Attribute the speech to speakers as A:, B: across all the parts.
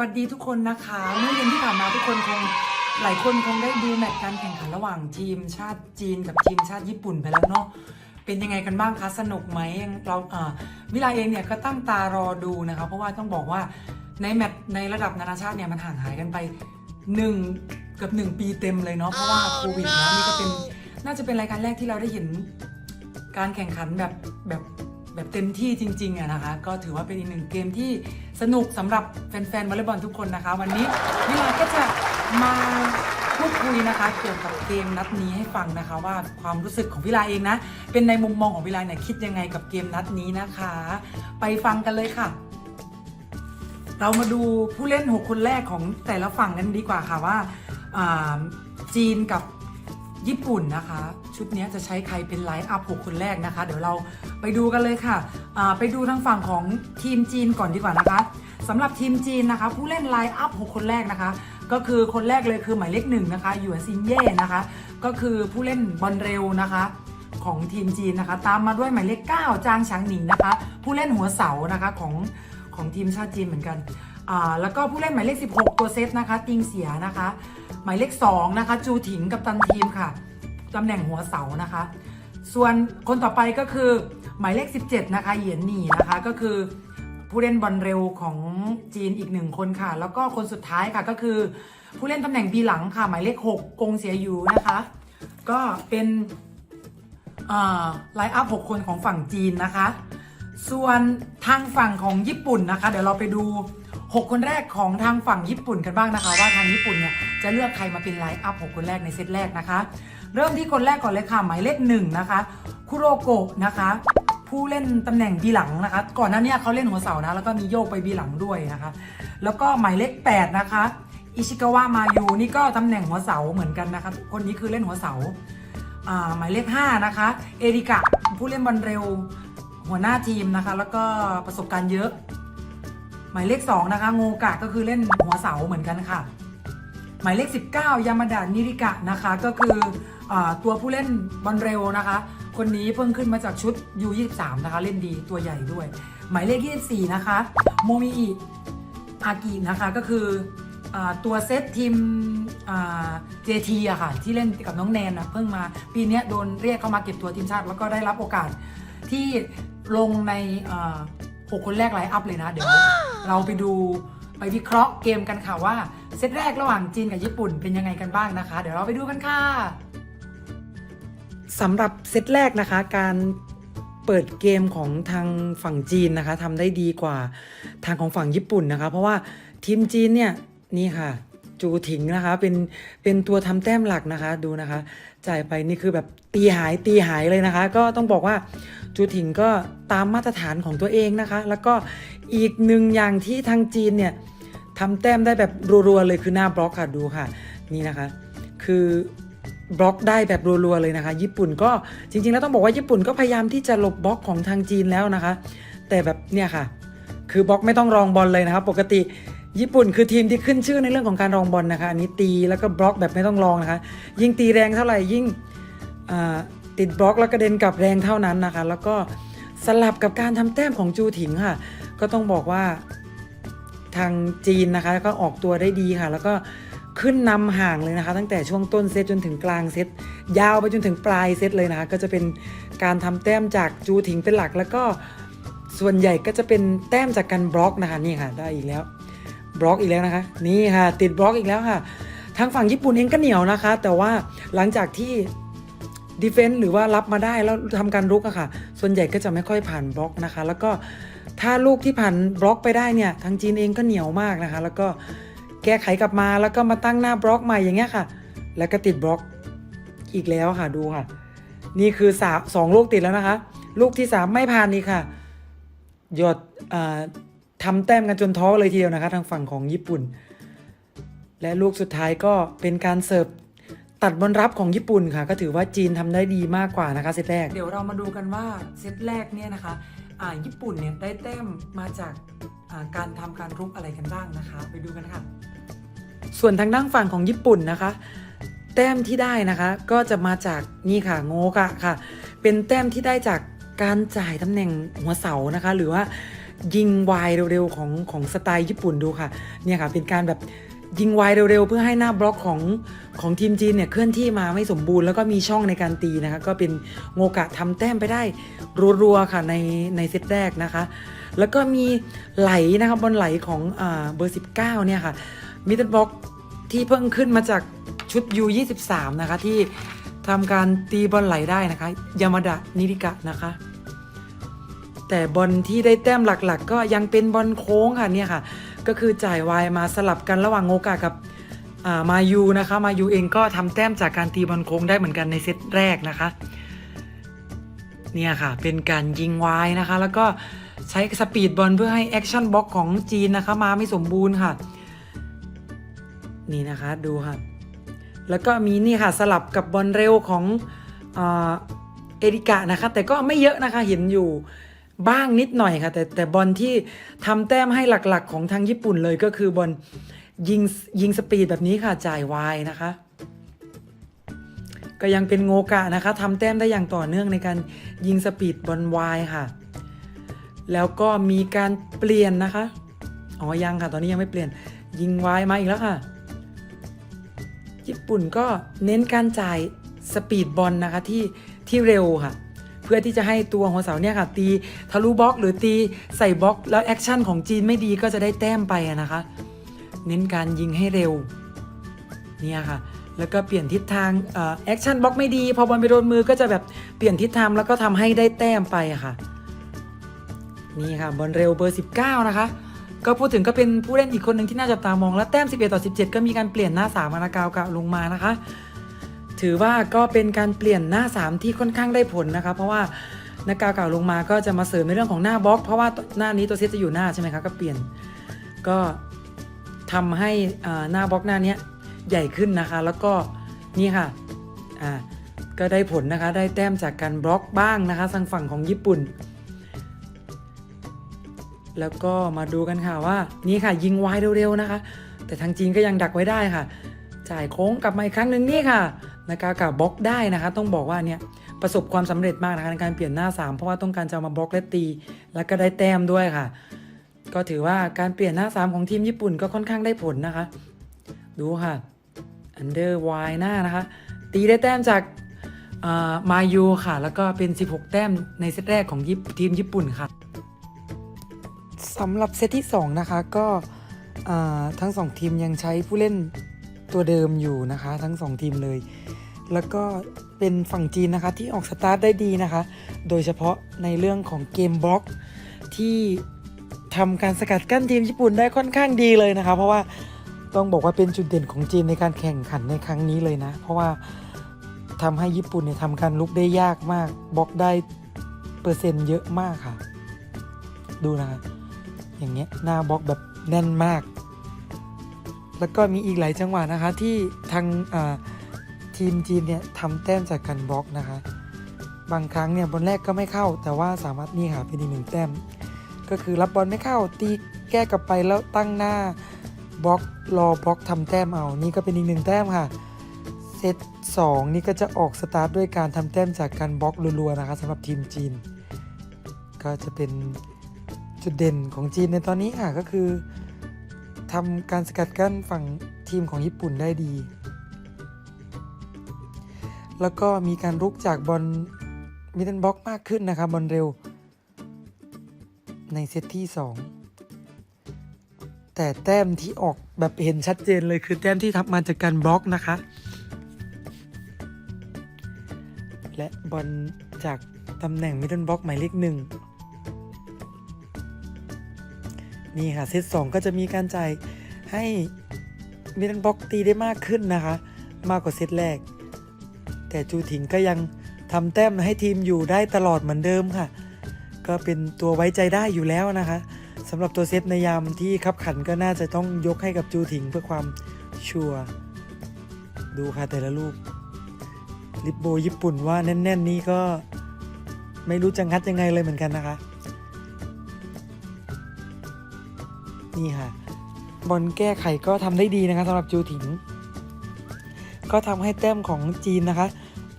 A: วัสดีทุกคนนะคะ เมื่อเย็นที่ผ่านมาทุกคนคงหลายคนคงได้ดูแมตช์การแข่งขันระหว่างทีมชาติจีนกับทีมชาติญี่ปุ่นไปแล้วเนาะเป็นยังไงกันบ้างคะสนุกไหมเราอ่าวิลาเองเนี่ยก็ตั้งตารอดูนะคะ เพราะว่าต้องบอกว่าในแมตช์ในระดับนานาชาติเนี่ยมันห่างหายกันไปหนึ่งเกือบหนึ่งปีเต็มเลยเนาะเพราะว่าโควิดเนาะนี่ก็เป็นน่าจะเป็นรายการแรกที่เราได้เห็นการแข่งขันแบบแบบ แบบเต็มที่จริงๆอะนะคะ ก็ถือว่าเป็นอีกหนึ่งเกมที่สนุกสำหรับแฟนๆวอลเลย์บอลทุกคนนะคะ วันนี้วิลาก็จะมาพูดคุยนะคะ เกี่ยวกับเกมนัดนี้ให้ฟังนะคะ ว่าความรู้สึกของวิลาเองนะ เป็นในมุมมองของวิลาเนี่ยคิดยังไงกับเกมนัดนี้นะคะ ไปฟังกันเลยค่ะ เรามาดูผู้เล่น 6 คนแรกของแต่ละฝั่งกันดีกว่าค่ะว่าอ่าจีนกับ ญี่ปุ่นนะคะ ชุดนี้จะใช้ใครเป็นไลน์อัพ6คนแรกนะคะ เดี๋ยวเราไปดูกันเลยค่ะไปดูทางฝั่งของทีมจีนก่อนดีกว่านะคะสำหรับทีมจีนนะคะ ผู้เล่นไลน์อัพ6คนแรกนะคะ ก็คือคนแรกเลยคือหมายเลขหนึ่งนะคะหยวนซินเย่นะคะ ก็คือผู้เล่นบอลเร็วนะคะของทีมจีนนะคะ ตามมาด้วยหมายเลข9จางฉางหนิงนะคะ ผู้เล่นหัวเสานะคะของของทีมชาติจีนเหมือนกันอ่าแล้วก็ผู้เล่นหมายเลข 16 ตัวเซตนะคะ ติงเสียนะคะ หมายเลข2นะคะจูถิงกับตันทีมค่ะตำแหน่งหัวเสานะคะ ส่วนคนต่อไปก็คือหมายเลข 17 นะคะเหยียนหนีนะคะก็คือผู้เล่นบอลเร็วของจีนอีกหนึ่งคนค่ะ แล้วก็คนสุดท้ายค่ะก็คือ ผู้เล่นตำแหน่งบีหลังค่ะ หมายเลข 6 กงเสียยูนะคะ ก็เป็นไลน์อัพ6คนของฝั่งจีนนะคะ ส่วนทางฝั่งของญี่ปุ่นนะคะ เดี๋ยวเราไปดู 6 คนแรกของทางฝั่งญี่ปุ่นกันบ้างนะคะ ว่าทางญี่ปุ่นเนี่ยจะเลือกใครมาเป็นไลน์อัพ6คนแรกในเซตแรกนะคะ เริ่มที่คนแรกก่อนเลยค่ะหมายเลขหนึ่งนะคะคุโรโกะนะคะผู้เล่นตำแหน่งบีหลังนะคะ ก่อนหน้านี้เขาเล่นหัวเสานะ แล้วก็มีโยกไปบีหลังด้วยนะคะ แล้วก็หมายเลข 8 นะคะ อิชิกาวะมายูนี่ก็ตำแหน่งหัวเสาเหมือนกันนะคะ คนนี้คือเล่นหัวเสาหมายเลข 5 นะคะ เอริกะผู้เล่นบอลเร็ว หัวหน้าทีมนะคะ แล้วก็ประสบการณ์เยอะ มายเลข 2 นะคะ โงกะก็คือเล่นหัวเสาเหมือนกันค่ะ หมายเลข 19 ยามาดานิริกะนะคะ ก็คืออตัวผู้เล่นบอลเร็วนะคะ คนนี้เพิ่งขึ้นมาจากชุด U23 นะคะ เล่นดีตัวใหญ่ด้วย หมายเลข 24 นะคะ โมมิอิอากินะคะก็คืออตัวเซตทีมเจทีอะค่ะ ที่เล่นกับน้องแนนนะเพิ่งมาปีนี้โดนเรียกเข้ามาเก็บตัวทีมชาติ แล้วก็ได้รับโอกาสที่ลงในหกคนแรกไลน์อัพเลยนะ เดี๋ยว เราไปดูไปวิเคราะห์เกมกันค่ะว่าเซตแรกระหว่างจีนกับญี่ปุ่นเป็นยังไงกันบ้างนะคะ เดี๋ยวเราไปดูกันค่ะสำหรับเซตแรกนะคะ การเปิดเกมของทางฝั่งจีนนะคะทำได้ดีกว่าทางของฝั่งญี่ปุ่นนะคะ เพราะว่าทีมจีนเนี่ยนี่ค่ะจูถิงนะคะเป็นเป็นตัวทำแต้มหลักนะคะดูนะคะ จ่ายไปนี่คือแบบตีหายตีหายเลยนะคะ ก็ต้องบอกว่า จูถิงก็ตามมาตรฐานของตัวเองนะคะ แล้วก็อีกหนึ่งอย่างที่ทางจีนเนี่ยทำแต้มได้แบบรัวๆเลยคือหน้าบล็อกค่ะดูค่ะ นี่นะคะ คือบล็อกได้แบบรัวๆเลยนะคะ ญี่ปุ่นก็จริงๆ แล้วต้องบอกว่าญี่ปุ่นก็พยายามที่จะหลบบล็อกของทางจีนแล้วนะคะ แต่แบบเนี่ยค่ะ คือบล็อกไม่ต้องรองบอลเลยนะคะปกติญี่ปุ่นคือทีมที่ขึ้นชื่อในเรื่องของการรองบอลนะคะอันนี้ตีแล้วก็บล็อกแบบไม่ต้องรองนะคะ ยิ่งตีแรงเท่าไหร่ยิ่ง ติดบล็อกแล้วกระเด็นกลับแรงเท่านั้นนะคะ แล้วก็สลับกับการทำแต้มของจูถิงค่ะ ก็ต้องบอกว่าทางจีนนะคะก็ออกตัวได้ดีค่ะ แล้วก็ขึ้นนำห่างเลยนะคะ ตั้งแต่ช่วงต้นเซตจนถึงกลางเซตยาวไปจนถึงปลายเซตเลยนะคะ ก็จะเป็นการทำแต้มจากจูถิงเป็นหลัก แล้วก็ส่วนใหญ่ก็จะเป็นแต้มจากการบล็อกนะคะนี่ค่ะ ได้อีกแล้วบล็อกอีกแล้วนะคะ นี่ค่ะ ติดบล็อกอีกแล้วค่ะ ทางฝั่งญี่ปุ่นเองก็เหนียวนะคะ แต่ว่าหลังจากที่ ดีเฟนต์หรือว่ารับมาได้แล้วทำการรุกอะค่ะ ส่วนใหญ่ก็จะไม่ค่อยผ่านบล็อกนะคะ แล้วก็ถ้าลูกที่ผ่านบล็อกไปได้เนี่ย ทางจีนเองก็เหนียวมากนะคะ แล้วก็แก้ไขกลับมาแล้วก็มาตั้งหน้าบล็อกใหม่อย่างเงี้ยค่ะ แล้วก็ติดบล็อกอีกแล้วค่ะดูค่ะ นี่คือสาสองลูกติดแล้วนะคะ ลูกที่สามไม่ผ่านนี่ค่ะหยดอ่าทำแต้มกันจนท้อเลยทีเดียวนะคะ ทางฝั่งของญี่ปุ่น และลูกสุดท้ายก็เป็นการเสิร์ฟ ตัดบอลรับของญี่ปุ่นค่ะ ก็ถือว่าจีนทำได้ดีมากกว่านะคะเซตแรก เดี๋ยวเรามาดูกันว่าเซตแรกเนี่ยนะคะอ่าญี่ปุ่นเนี่ยได้แต้มมาจากอ่าการทำการรุกอะไรกันบ้างนะคะ ไปดูกันค่ะ ส่วนทางด้านฝั่งของญี่ปุ่นนะคะ แต้มที่ได้นะคะก็จะมาจากนี่ค่ะโงกะค่ะ เป็นแต้มที่ได้จากการจ่ายตำแหน่งหัวเสานะคะ หรือว่ายิงวายเร็วๆของของสไตล์ญี่ปุ่นดูค่ะ เนี่ยค่ะเป็นการแบบ ยิงไวเร็วๆ เพื่อให้หน้าบล็อกของของทีมจีนเนี่ยเคลื่อนที่มาไม่สมบูรณ์แล้วก็มีช่องในการตีนะคะก็เป็นโงกะทำแต้มไปได้รัวๆค่ะในในเซตแรกนะคะ แล้วก็มีไหลนะคะบอลไหลของอเบอร์ 19 เนี่ยค่ะมิดเดิลบล็อกที่เพิ่งขึ้นมาจากชุด U23 นะคะที่ทำการตีบอลไหลได้นะคะยามาดะนิริกะนะคะแต่บอลที่ได้แต้มหลักๆก็ยังเป็นบอลโค้งค่ะเนี่ยค่ะ ก็คือจ่ายวายมาสลับกันระหว่างโงกากับมายูนะคะมายูเองก็ทำแต้มจากการตีบอลโค้งได้เหมือนกันในเซตแรกนะคะเนี่ยค่ะเป็นการยิงวายนะคะ แล้วก็ใช้สปีดบอลเพื่อให้แอคชั่นบล็อกของจีนนะคะมาไม่สมบูรณ์ค่ะ นี่นะคะดูค่ะ แล้วก็มีนี่ค่ะสลับกับบอลเร็วของเออเอริกะนะคะ แต่ก็ไม่เยอะนะคะเห็นอยู่ บ้างนิดหน่อยค่ะ แต่แต่บอลที่ทำแต้มให้หลักๆ ของทางญี่ปุ่นเลยก็คือบอลยิงยิงสปีดแบบนี้ค่ะจ่ายวายนะคะ ก็ยังเป็นโงกะนะคะทำแต้มได้อย่างต่อเนื่องในการยิงสปีดบอลวายค่ะ แล้วก็มีการเปลี่ยนนะคะอ๋อยังค่ะ ตอนนี้ยังไม่เปลี่ยนยิงวายมาอีกแล้วค่ะ ญี่ปุ่นก็เน้นการจ่ายสปีดบอลนะคะที่ที่เร็วค่ะ เพื่อที่จะให้ตัวหัวเสาเนี่ยค่ะตีทะลุบล็อกหรือตีใส่บล็อก แล้วแอคชั่นของจีนไม่ดีก็จะได้แต้มไปนะคะ เน้นการยิงให้เร็วเนี่ยค่ะแล้วก็เปลี่ยนทิศทางแอคชั่นบล็อกไม่ดี พอบอลไปโดนมือก็จะแบบเปลี่ยนทิศทางแล้วก็ทำให้ได้แต้มไปค่ะ นี่ค่ะบอลเร็วเบอร์ 19 นะคะ ก็พูดถึงก็เป็นผู้เล่นอีกคนหนึ่งที่น่าจับตามอง และแต้ม 11 ต่อ 17 ก็มีการเปลี่ยนหน้า3มานากาวกะลงมานะคะ ถือว่าก็เป็นการเปลี่ยนหน้า 3 ที่ค่อนข้างได้ผลนะคะเพราะว่านากาวกะลงมาก็จะมาเสริมในเรื่องของหน้าบล็อก เพราะว่าหน้านี้ตัวเซตจะอยู่หน้าใช่ไหมคะก็เปลี่ยนก็ทำให้หน้าบล็อกหน้านี้ใหญ่ขึ้นนะคะ แล้วก็นี่ค่ะอ่าก็ได้ผลนะคะได้แต้มจากการบล็อกบ้างนะคะทางฝั่งของญี่ปุ่น แล้วก็มาดูกันค่ะว่านี่ค่ะยิงไวเร็วๆนะคะ แต่ทางจีนก็ยังดักไว้ได้ค่ะ จ่ายโค้งกลับมาอีกครั้งหนึ่งนี่ค่ะ นากากาบล็อกได้นะคะต้องบอกว่าเนี่ยประสบความสำเร็จมากนะคะในการเปลี่ยนหน้า 3 เพราะว่าต้องการจะมาบล็อกและตี แล้วก็ได้แต้มด้วยค่ะ ก็ถือว่าการเปลี่ยนหน้า 3 ของทีมญี่ปุ่นก็ค่อนข้างได้ผลนะคะ ดูค่ะอันเดอร์วหน้านะคะ ตีได้แต้มจากมายูค่ะ แล้วก็เป็น 16 แต้มในเซตแรกของทีมญี่ปุ่นค่ะสำหรับเซตที่ 2 นะคะก็ทั้ง 2 ทีมยังใช้ผู้เล่นตัวเดิมอยู่นะคะ ทั้ง 2 ทีมเลย แล้วก็เป็นฝั่งจีนนะคะที่ออกสตาร์ทได้ดีนะคะ โดยเฉพาะในเรื่องของเกมบล็อกที่ทำการสกัดกั้นทีมญี่ปุ่นได้ค่อนข้างดีเลยนะคะ เพราะว่าต้องบอกว่าเป็นจุดเด่นของจีนในการแข่งขันในครั้งนี้เลยนะ เพราะว่าทำให้ญี่ปุ่นเนี่ยทำการลุกได้ยากมากบล็อกได้เปอร์เซ็นต์เยอะมากค่ะ ดูนะะอย่างเงี้ยหน้าบล็อกแบบแน่นมาก แล้วก็มีอีกหลายจังหวะนะคะที่ทางอ่า ทีมจีนเนี่ยทำแต้มจากการบล็อกนะคะ บางครั้งเนี่ยบอลแรกก็ไม่เข้า แต่ว่าสามารถนี่ค่ะเป็นอีกหนึ่งแต้ม ก็คือรับบอลไม่เข้าตีแก้กลับไปแล้วตั้งหน้าบล็อกรอบล็อกทำแต้มเอา นี่ก็เป็นอีกหนึ่งแต้มค่ะ เซต2นี่ก็จะออกสตาร์ทด้วยการทำแต้มจากการบล็อกรัวๆนะคะสำหรับทีมจีน ก็จะเป็นจุดเด่นของจีนในตอนนี้ค่ะก็คือทำการสกัดกั้นฝั่งทีมของญี่ปุ่นได้ดี แล้วก็มีการรุกจากบอลมิดเดิลบ็อกมากขึ้นนะคะบอลเร็ว ในเซตที่ 2 แต่แต้มที่ออกแบบเห็นชัดเจนเลยคือแต้มที่ทำมาจากการบล็อกนะคะ และบอลจากตำแหน่งมิดเดิลบ็อกหมายเลขหนึ่งนี่ค่ะเซต2ก็จะมีการจ่ายให้มิดเดิลบ็อกตีได้มากขึ้นนะคะ มากกว่าเซตแรก แต่จูถิงก็ยังทำแต้มให้ทีมอยู่ได้ตลอดเหมือนเดิมค่ะ ก็เป็นตัวไว้ใจได้อยู่แล้วนะคะสำหรับตัวเซตในยามที่คับขันก็น่าจะต้องยกให้กับจูถิงเพื่อความชัวร์ดูค่ะแต่ละลูกลิปโบญี่ปุ่นว่าแน่น ๆ นี่ก็ไม่รู้จะงัดยังไงเลยเหมือนกันนะคะ นี่ค่ะ บอลแก้ไขก็ทำได้ดีนะคะสำหรับจูถิง ก็ทำให้แต้มของจีนนะคะ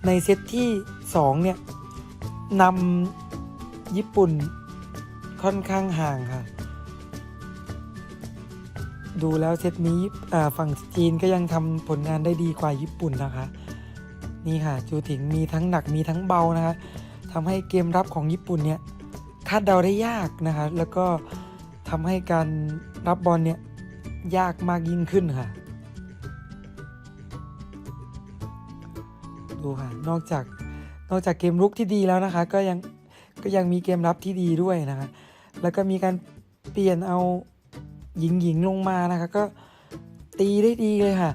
A: ในเซตที่ 2 เนี่ยนำญี่ปุ่นค่อนข้างห่างค่ะ ดูแล้วเซตนี้ฝั่งจีนก็ยังทำผลงานได้ดีกว่าญี่ปุ่นนะคะ นี่ค่ะจูถิงมีทั้งหนักมีทั้งเบานะคะทำให้เกมรับของญี่ปุ่นเนี่ยคาดเดาได้ยากนะคะ แล้วก็ทำให้การรับบอลเนี่ยยากมากยิ่งขึ้นค่ะ ดูค่ะ นอกจากนอกจากเกมรุกที่ดีแล้วนะคะ ก็ยังก็ยังมีเกมรับที่ดีด้วยนะคะ แล้วก็มีการเปลี่ยนเอาหญิงหญิงลงมานะคะ ก็ตีได้ดีเลยค่ะ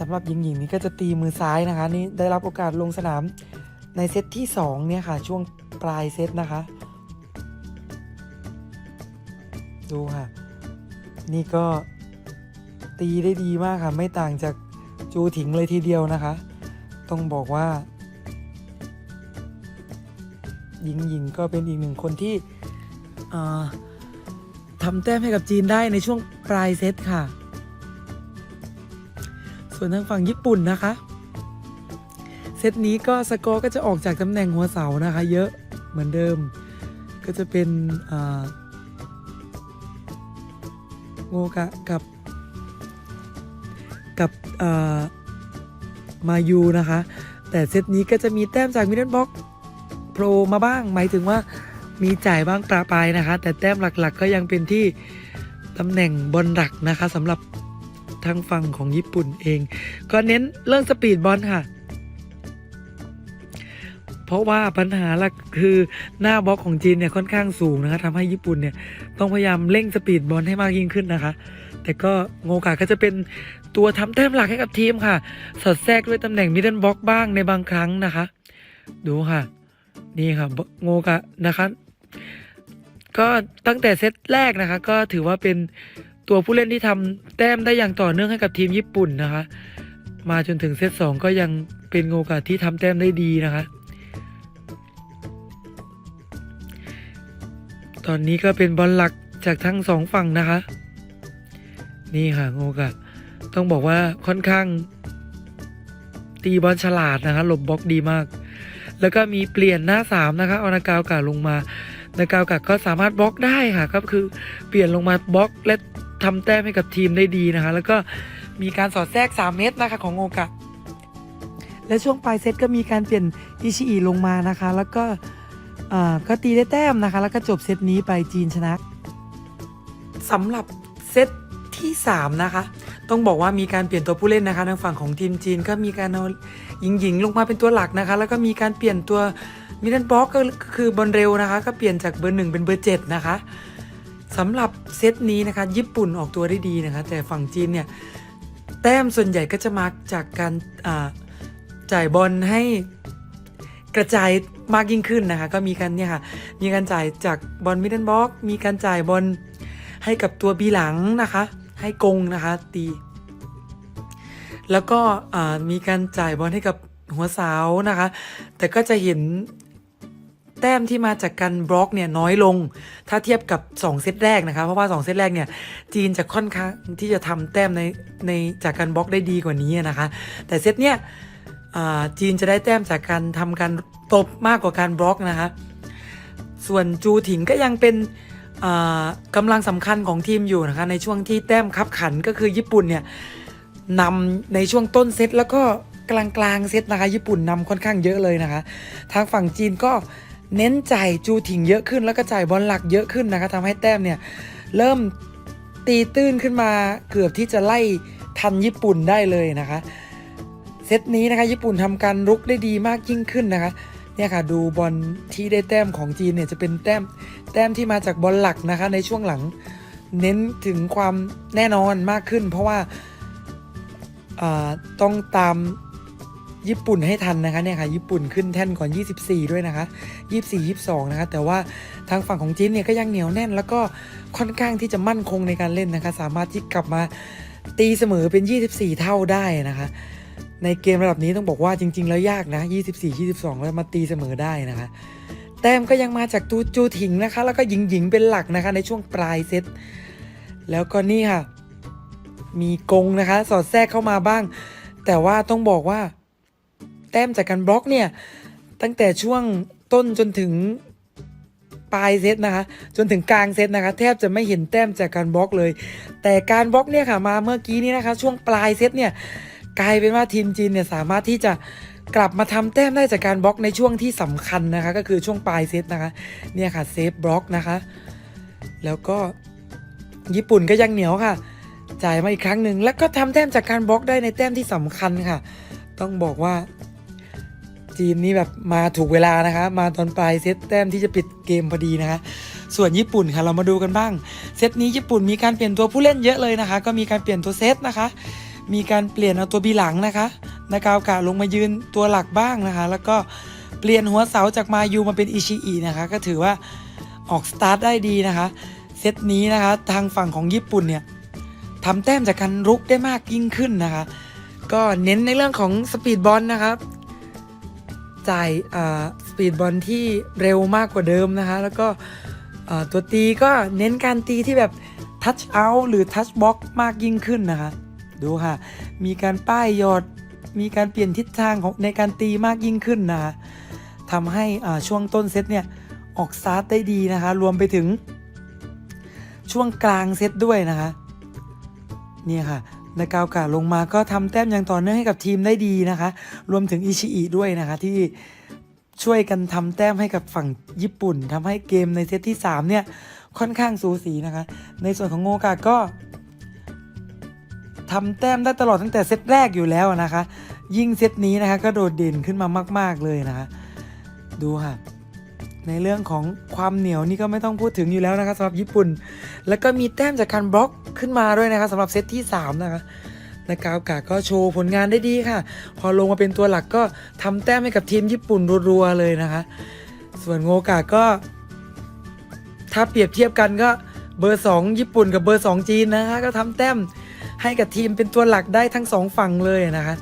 A: สำหรับหญิงหญิงนี่ก็จะตีมือซ้ายนะคะ นี่ได้รับโอกาสลงสนามในเซตที่ 2 เนี่ยค่ะ ช่วงปลายเซตนะคะ ดูค่ะ นี่ก็ตีได้ดีมากค่ะ ไม่ต่างจากจูถิงเลยทีเดียวนะคะ ต้องบอกว่า หญิงหญิงก็เป็นอีกหนึ่งคนที่ทำแต้มให้กับจีนได้ในช่วงปลายเซตค่ะ ส่วนทางฝั่งญี่ปุ่นนะคะ เซตนี้ก็สกอร์ก็จะออกจากตำแหน่งหัวเสานะคะ เยอะเหมือนเดิม ก็จะเป็นโงกะกับกับอ่า มายูนะคะ แต่เซตนี้ก็จะมีแต้มจากมิดเดิลบ็อกโผล่มาบ้าง หมายถึงว่ามีจ่ายบ้างประปรายนะคะ แต่แต้มหลักๆ ก็ยังเป็นที่ตำแหน่งบอลหลักนะคะสำหรับทางฝั่งของญี่ปุ่นเอง ก็เน้นเรื่องสปีดบอลค่ะ เพราะว่าปัญหาหลักคือหน้าบล็อกของจีนเนี่ยค่อนข้างสูงนะคะทำให้ญี่ปุ่นเนี่ยต้องพยายามเร่งสปีดบอลให้มากยิ่งขึ้นนะคะ แต่ก็โงกาก็จะเป็น ตัวทำแต้มหลักให้กับทีมค่ะ สอดแทรกด้วยตำแหน่งมิดเดิลบล็อกบ้างในบางครั้งนะคะ ดูค่ะ นี่ค่ะโงกะนะคะก็ตั้งแต่เซตแรกนะคะ ก็ถือว่าเป็นตัวผู้เล่นที่ทำแต้มได้อย่างต่อเนื่องให้กับทีมญี่ปุ่นนะคะ มาจนถึงเซตสองก็ยังเป็นโงกะที่ทำแต้มได้ดีนะคะ ตอนนี้ก็เป็นบอลหลักจากทั้งสองฝั่งนะคะ นี่ค่ะโงกะ ต้องบอกว่าค่อนข้าง ตีบอลฉลาดนะคะหลบบล็อกดีมาก แล้วก็มีเปลี่ยนหน้าสามนะคะเอานากาวกาลงมา นากาวกาก็สามารถบล็อกได้ค่ะก็คือเปลี่ยนลงมาบล็อกและทำแต้มให้กับทีมได้ดีนะคะ แล้วก็มีการสอดแทรก 3 เมตรนะคะของโอกะและช่วงปลายเซตก็มีการเปลี่ยนอิชิอิลงมานะคะ แล้วก็อ่าก็ตีได้แต้มนะคะ แล้วก็จบเซตนี้ไปจีนชนะสำหรับเซตที่ 3 นะคะ ต้องบอกว่ามีการเปลี่ยนตัวผู้เล่นนะคะทางฝั่งของทีมจีนก็มีการเอาหญิงหญิงๆลงมาเป็นตัวหลักนะคะ แล้วก็มีการเปลี่ยนตัวมิดเดิลบล็อกก็คือบอลเร็วนะคะ ก็เปลี่ยนจากเบอร์หนึ่งเป็นเบอร์เจ็ดนะคะสำหรับเซตนี้นะคะ ญี่ปุ่นออกตัวได้ดีนะคะ แต่ฝั่งจีนเนี่ยแต้มส่วนใหญ่ก็จะมาจากการจ่ายบอลให้กระจายมากยิ่งขึ้นนะคะ ก็มีการเนี่ยค่ะมีการจ่ายจากบอลมิดเดิลบล็อกมีการจ่ายบอลให้กับตัวบีหลังนะคะ ให้กงนะคะตี แล้วก็มีการจ่ายบอลให้กับหัวเสานะคะ แต่ก็จะเห็นแต้มที่มาจากการบล็อกเนี่ยน้อยลง ถ้าเทียบกับ 2 เซตแรกนะคะ เพราะว่า 2 เซตแรกเนี่ยจีนจะค่อนข้างที่จะทำแต้มในในจากการบล็อกได้ดีกว่านี้นะคะ แต่เซตเนี่ยจีนจะได้แต้มจากการทำการตบมากกว่าการบล็อกนะคะ ส่วนจูถิงก็ยังเป็น กำลังสำคัญของทีมอยู่นะคะในช่วงที่แต้มคับขันก็คือญี่ปุ่นเนี่ยนำในช่วงต้นเซตแล้วก็กลางกลางเซตนะคะญี่ปุ่นนำค่อนข้างเยอะเลยนะคะทางฝั่งจีนก็เน้นจ่ายจูถิงเยอะขึ้นแล้วก็จ่ายบอลหลักเยอะขึ้นนะคะทำให้แต้มเนี่ยเริ่มตีตื้นขึ้นมาเกือบที่จะไล่ทันญี่ปุ่นได้เลยนะคะเซตนี้นะคะญี่ปุ่นทำการรุกได้ดีมากยิ่งขึ้นนะคะ เนี่ยค่ะดูบอลที่ได้แต้มของจีนเนี่ยจะเป็นแต้มแต้มที่มาจากบอลหลักนะคะ ในช่วงหลังเน้นถึงความแน่นอนมากขึ้น เพราะว่าต้องตามญี่ปุ่นให้ทันนะคะเนี่ยค่ะญี่ปุ่นขึ้นแท่นก่อน 24 ด้วยนะคะ 24 22 นะคะ แต่ว่าทางฝั่งของจีนเนี่ยก็ยังเหนียวแน่น แล้วก็ค่อนข้างที่จะมั่นคงในการเล่นนะคะ สามารถที่กลับมาตีเสมอเป็น 24 เท่าได้นะคะ ในเกมระดับนี้ต้องบอกว่าจริง ๆ แล้วยากนะ 24 22 แล้วมาตีเสมอได้นะคะ แต้มก็ยังมาจากตูจูถิงนะคะ แล้วก็หญิงหญิงๆเป็นหลักนะคะ ในช่วงปลายเซต แล้วก็นี่ค่ะ มีกงนะคะ สอดแทรกเข้ามาบ้าง แต่ว่าต้องบอกว่า แต้มจากการบล็อกเนี่ย ตั้งแต่ช่วงต้นจนถึงปลายเซตนะคะ จนถึงกลางเซตนะคะ แทบจะไม่เห็นแต้มจากการบล็อกเลย แต่การบล็อกเนี่ยค่ะมาเมื่อกี้นี้นะคะ ช่วงปลายเซตเนี่ย กลายเป็นว่าทีมจีนเนี่ยสามารถที่จะกลับมาทำแต้มได้จากการบล็อกในช่วงที่สำคัญนะคะ ก็คือช่วงปลายเซตนะคะ เนี่ยค่ะเซฟบล็อกนะคะ แล้วก็ญี่ปุ่นก็ยังเหนียวค่ะ จ่ายมาอีกครั้งหนึ่งแล้วก็ทำแต้มจากการบล็อกได้ในแต้มที่สำคัญค่ะ ต้องบอกว่า จีนนี่แบบมาถูกเวลานะคะ มาตอนปลายเซตแต้มที่จะปิดเกมพอดีนะคะ ส่วนญี่ปุ่นค่ะเรามาดูกันบ้าง เซตนี้ญี่ปุ่นมีการเปลี่ยนตัวผู้เล่นเยอะเลยนะคะ ก็มีการเปลี่ยนตัวเซตนะคะ มีการเปลี่ยนเอาตัวบีหลังนะคะนากาวกะลงมายืนตัวหลักบ้างนะคะ แล้วก็เปลี่ยนหัวเสาจากมายูมาเป็นอิชิอินะคะ ก็ถือว่าออกสตาร์ทได้ดีนะคะ เซตนี้นะคะทางฝั่งของญี่ปุ่นเนี่ยทำแต้มจากการรุกได้มากยิ่งขึ้นนะคะ ก็เน้นในเรื่องของสปีดบอลนะครับจ่ายสปีดบอลที่เร็วมากกว่าเดิมนะคะ แล้วก็ตัวตีก็เน้นการตีที่แบบทัชเอาท์หรือทัชบ็อกมากยิ่งขึ้นนะคะ ดูค่ะ มีการป้ายยอดมีการเปลี่ยนทิศทางของในการตีมากยิ่งขึ้นนะคะทำให้ช่วงต้นเซตเนี่ยออกสตาร์ทได้ดีนะคะ รวมไปถึงช่วงกลางเซตด้วยนะคะเนี่ยค่ะนากาวกะลงมาก็ทำแต้มอย่างต่อเนื่องให้กับทีมได้ดีนะคะ รวมถึงอิชิอิด้วยนะคะที่ช่วยกันทำแต้มให้กับฝั่งญี่ปุ่นทำให้เกมในเซตที่ 3 เนี่ยค่อนข้างสูสีนะคะ ในส่วนของโงกาก็ ทำแต้มได้ตลอดตั้งแต่เซตแรกอยู่แล้วนะคะ ยิ่งเซตนี้นะคะ ก็โดดเด่นขึ้นมามาก ๆเลยนะคะ ดูค่ะ ในเรื่องของความเหนียวนี่ก็ไม่ต้องพูดถึงอยู่แล้วนะคะสำหรับญี่ปุ่น แล้วก็มีแต้มจากการบล็อกขึ้นมาด้วยนะคะสำหรับเซตที่ 3 นะคะนากาวกะก็โชว์ผลงานได้ดีค่ะ พอลงมาเป็นตัวหลักก็ทำแต้มให้กับทีมญี่ปุ่นรัวๆเลยนะคะ ส่วนโงกะก็ ถ้าเปรียบเทียบกันก็เบอร์ 2 ญี่ปุ่นกับเบอร์ 2 จีนนะคะก็ทำแต้ม ให้กับทีมเป็นตัวหลักได้ทั้งสองฝั่งเลยนะคะ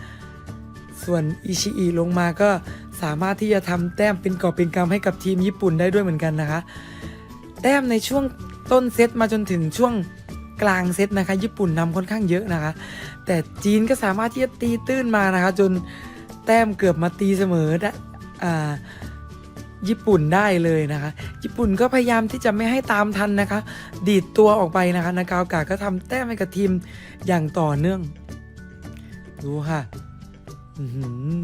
A: ส่วนอิชิอิลงมาก็สามารถที่จะทำแต้มเป็นกอบเป็นกำให้กับทีมญี่ปุ่นได้ด้วยเหมือนกันนะคะ แต้มในช่วงต้นเซตมาจนถึงช่วงกลางเซตนะคะ ญี่ปุ่นนำค่อนข้างเยอะนะคะ แต่จีนก็สามารถที่จะตีตื้นมานะคะ จนแต้มเกือบมาตีเสมอได้อ่า ญี่ปุ่นได้เลยนะคะ ญี่ปุ่นก็พยายามที่จะไม่ให้ตามทันนะคะ ดีดตัวออกไปนะคะ นากาวกาก็ทำแต้มให้กับทีมอย่างต่อเนื่อง ดูค่ะอื้อหือ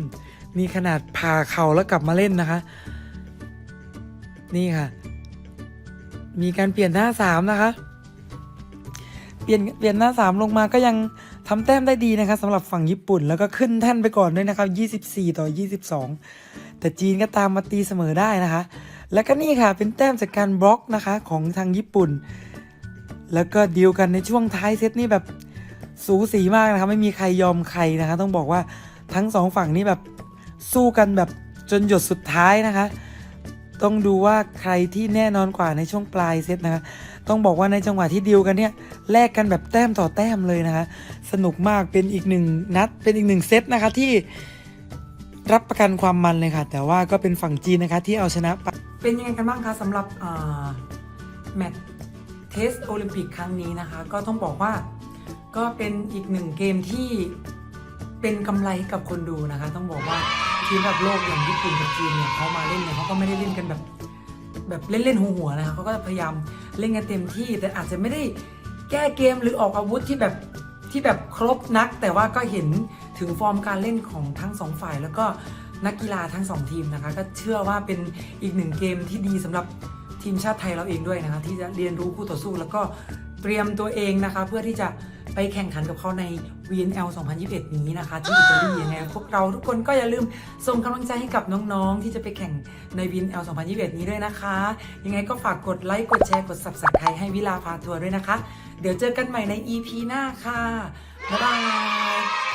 A: นี่ขนาดผ่าเข่าแล้วกลับมาเล่นนะคะ นี่ค่ะ มีการเปลี่ยนหน้าสามนะคะ เปลี่ยนเปลี่ยนหน้าสามลงมาก็ยังทำแต้มได้ดีนะคะสำหรับฝั่งญี่ปุ่นแล้วก็ขึ้นแท่นไปก่อนด้วยนะครับ 24 ต่อ 22 แต่จีนก็ตามมาตีเสมอได้นะคะ แล้วก็นี่ค่ะเป็นแต้มจากการบล็อกนะคะของทางญี่ปุ่น แล้วก็ดีลกันในช่วงท้ายเซตนี่แบบสูสีมากนะครับไม่มีใครยอมใครนะคะ ต้องบอกว่าทั้งสองฝั่งนี่แบบสู้กันแบบจนหยดสุดท้ายนะคะ ต้องดูว่าใครที่แน่นอนกว่าในช่วงปลายเซตนะคะ ต้องบอกว่าในจังหวะที่ดีลกันเนี่ยแลกกันแบบแต้มต่อแต้มเลยนะคะ สนุกมากเป็นอีกหนึ่งนัดเป็นอีกหนึ่งเซตนะคะที่ รับประกันความมันเลยค่ะ แต่ว่าก็เป็นฝั่งจีนนะคะที่เอาชนะไปเป็นยังไงกันบ้างคะสำหรับแมตช์เทสโอลิมปิกครั้งนี้นะคะ ก็ต้องบอกว่าก็เป็นอีกหนึ่งเกมที่เป็นกำไรกับคนดูนะคะ ต้องบอกว่าทีมระดับโลกอย่างญี่ปุ่นกับจีนเนี่ยเขามาเล่นเนี่ยเขาก็ไม่ได้เล่นกันแบบแบบเล่นๆหัวหัวๆนะคะเขาก็พยายามเล่นกันเต็มที่ แต่อาจจะไม่ได้แก้เกมหรือออกอาวุธที่แบบที่แบบครบนัก แต่ว่าก็เห็น ถึงฟอร์มการเล่นของทั้งสองฝ่าย แล้วก็นักกีฬาทั้งสองทีมนะคะ ก็เชื่อว่าเป็นอีกหนึ่งเกมที่ดีสำหรับทีมชาติไทยเราเองด้วยนะคะ ที่จะเรียนรู้คู่ต่อสู้แล้วก็เตรียมตัวเองนะคะ เพื่อที่จะไปแข่งขันกับเขาใน VNL 2021 นี้นะคะ ที่อิตาลียังไงพวกเราทุกคนก็อย่าลืมส่งกำลังใจให้กับน้องๆ ที่จะไปแข่งใน VNL 2021 นี้ด้วยนะคะ ยังไงก็ฝากกดไลค์กดแชร์กด Subscribe ให้วิลาพาทัวร์ด้วยนะคะ เดี๋ยวเจอกันใหม่ใน EP หน้าค่ะ บ๊ายบาย